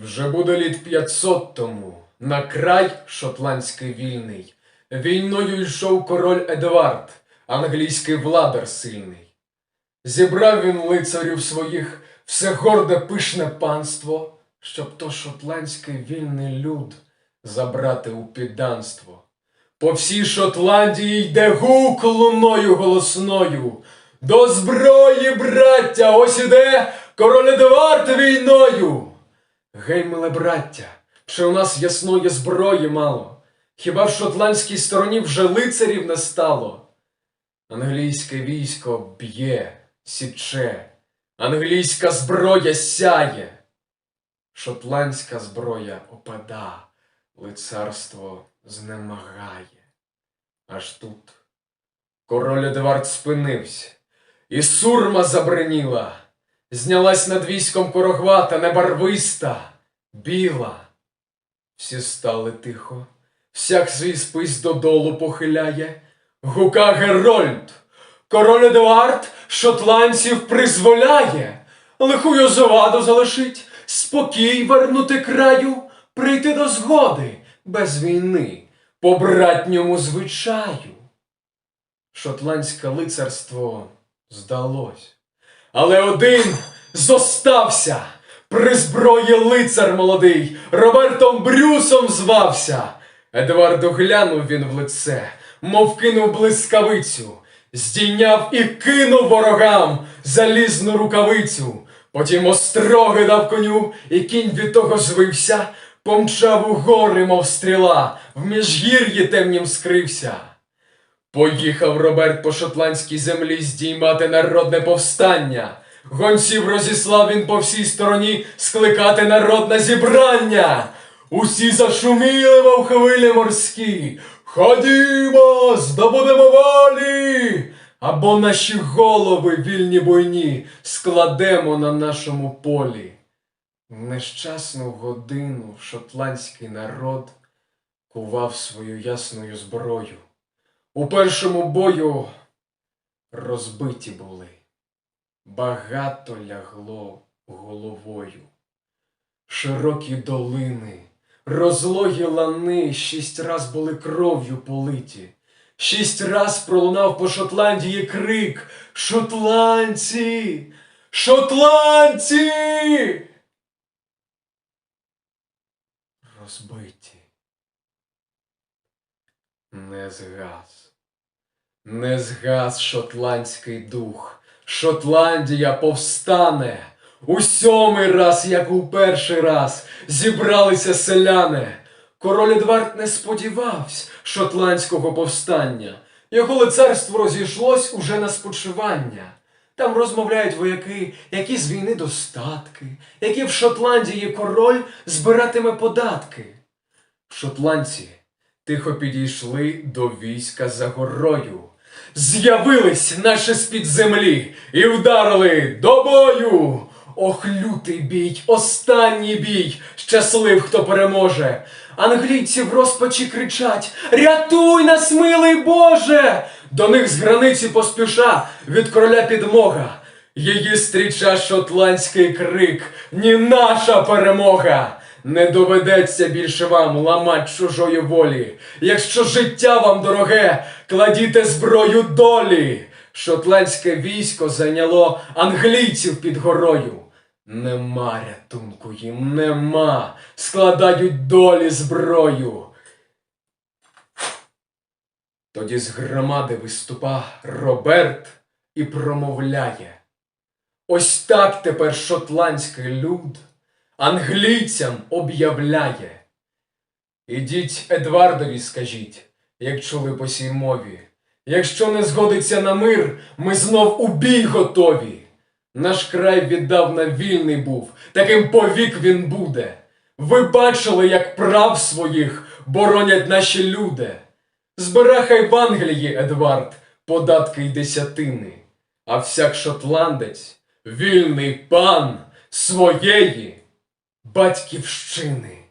Вже буде літ п'ятсот тому, на край шотландський вільний, війною йшов король Едвард, англійський владар сильний. Зібрав він лицарів своїх все горде пишне панство, щоб то шотландський вільний люд забрати у підданство. По всій Шотландії йде гук луною голосною. До зброї, браття, ось іде король Едуард війною. Гей, миле браття, чи у нас ясної зброї мало? Хіба в шотландській стороні вже лицарів не стало? Англійське військо б'є, січе, англійська зброя сяє. Шотландська зброя опада, лицарство знемагає. Аж тут король Едвард спинився, і сурма забриніла, знялась над військом корогвата, небарвиста, біла. Всі стали тихо, всяк свій спис додолу похиляє, гука Герольд. Король Едуард шотландців призволяє, лихую заваду залишить, спокій вернути краю, прийти до згоди без війни, по братньому звичаю. Шотландське лицарство здалось, але один зостався. При зброї лицар молодий, Робертом Брюсом звався. Едварду глянув він в лице, мов кинув блискавицю, здійняв і кинув ворогам залізну рукавицю. Потім остроги дав коню, і кінь від того звився, помчав у гори, мов стріла, в міжгір'ї темнім скрився. Поїхав Роберт по шотландській землі здіймати народне повстання. Гонців розіслав він по всій стороні скликати народне зібрання. Усі зашуміли, мов хвилі морські. Ходімо, здобудемо волі, або наші голови вільні буйні складемо на нашому полі. В нещасну годину шотландський народ кував свою ясною зброю. У першому бою розбиті були, багато лягло головою. Широкі долини, розлогі лани шість раз були кров'ю политі. Шість раз пролунав по Шотландії крик Шотландці! Шотландці! Розбиті. Не згас. Не згас шотландський дух. Шотландія повстане. У сьомий раз, як у перший раз, зібралися селяни. Король Едвард не сподівався шотландського повстання. Його лицарство розійшлось уже на спочивання. Там розмовляють вояки, які з війни достатки, які в Шотландії король збиратиме податки. Шотландці тихо підійшли до війська за горою. З'явились наші з-під землі і вдарили до бою. Ох, лютий бій, останній бій, щаслив, хто переможе. Англійці в розпачі кричать: Рятуй нас, милий Боже! До них з границі поспіша від короля підмога. Її стріча шотландський крик, ні наша перемога. Не доведеться більше вам ламать чужої волі. Якщо життя вам дороге, кладіте зброю долі. Шотландське військо зайняло англійців під горою. Нема рятунку їм, нема. Складають долі зброю. Тоді з громади виступа Роберт і промовляє. Ось так тепер шотландський люд англійцям об'являє. Ідіть Едвардові скажіть, як чули по сій мові. Якщо не згодиться на мир, ми знов у бій готові. Наш край віддавна вільний був, таким повік він буде. Ви бачили, як прав своїх боронять наші люди. Збира в Англії, Едвард, податки й десятини, а всяк шотландець, вільний пан своєї батьківщини.